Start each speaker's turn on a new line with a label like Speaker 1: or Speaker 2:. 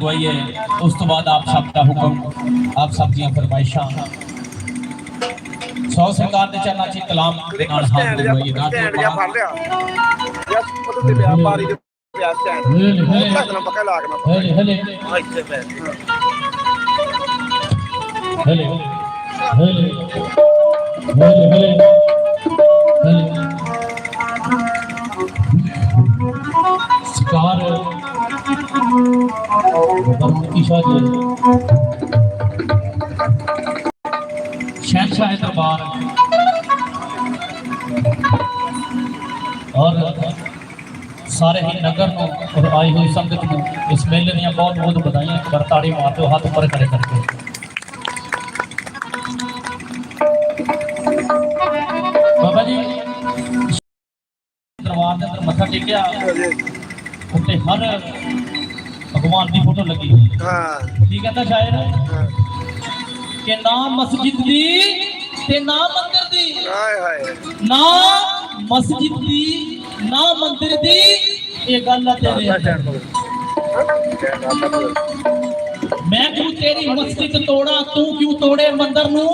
Speaker 1: ਦਵਾਈਏ ਉਸ ਤੋਂ ਬਾਅਦ ਆਪ ਸਭ ਦਾ ਹੁਕਮ ਆਪ ਸਭ ਦੀਆਂ ਫਰਮਾਇਸ਼ਾਂ ਸੌ ਸਰਕਾਰ ਦੇ ਚਰਨਾਂ 'ਚ ਕਲਾਮ ਦੇ ਨਾਲ ਹਾਜ਼ਰ ਦਾਤ
Speaker 2: ਸਟੈਂਡ ਜਾਂ ਫੜ ਲਿਆ ਯਾ ਉਹਦੇ ਤੇ ਪਿਆ ਬਾਰੀ ਦੇ ਪਿਆ ਸਟੈਂਡ
Speaker 1: ਹਲੇ ਹਲੇ
Speaker 2: ਲੱਗਣਾ ਪੱਕਾ ਲਾ ਕੇ ਮੈਂ
Speaker 1: ਹਲੇ ਹਲੇ
Speaker 2: ਇੱਥੇ ਪੈ
Speaker 1: ਹਲੇ ਹਲੇ ਹਲੇ ਹਲੇ ਹਲੇ ਈਸ਼ਾ ਜੀ ਸ਼ਹਿਨशाह ਦਰਬਾਰ ਔਰ ਸਾਰੇ ਹੀ ਨਗਰ ਨੂੰ ਔਰ ਆਈ ਹੋਈ ਸੰਗਤ ਨੂੰ ਇਸ ਮੇਲੇ ਦੀਆਂ ਬਹੁਤ ਬਹੁਤ ਵਧਾਈਆਂ ਕਰਤਾੜੀ ਮਾਰ ਦਿਓ ਹੱਥ ਉੱਪਰ ਖੜੇ ਕਰਕੇ ਬਾਬਾ ਜੀ ਦਰਬਾਰ ਦੇ ਅੰਦਰ ਮੱਥਾ ਟੇਕਿਆ ਉੱਤੇ ਹਰ ਭਗਵਾਨ ਦੀ ਫੋਟੋ ਲੱਗੀ ਹੋਈ ਹੈ।
Speaker 2: ਹਾਂ।
Speaker 1: ਕੀ ਕਹਿੰਦਾ ਸ਼ਾਇਰ।
Speaker 2: ਹਾਂ।
Speaker 1: ਕਿ ਨਾ ਮਸਜਿਦ ਦੀ ਤੇ ਨਾ ਮੰਦਿਰ ਦੀ।
Speaker 2: ਹਾਏ ਹਾਏ।
Speaker 1: ਨਾ ਮਸਜਿਦ ਦੀ ਨਾ ਮੰਦਿਰ ਦੀ ਇਹ ਗੱਲ ਆ ਤੇਰੇ ਅੰਦਰ। ਮੈਂ ਕਿਉਂ ਤੇਰੀ ਮਸਜਿਦ ਤੋੜਾ? ਤੂੰ ਕਿਉਂ ਤੋੜੇ ਮੰਦਰ ਨੂੰ?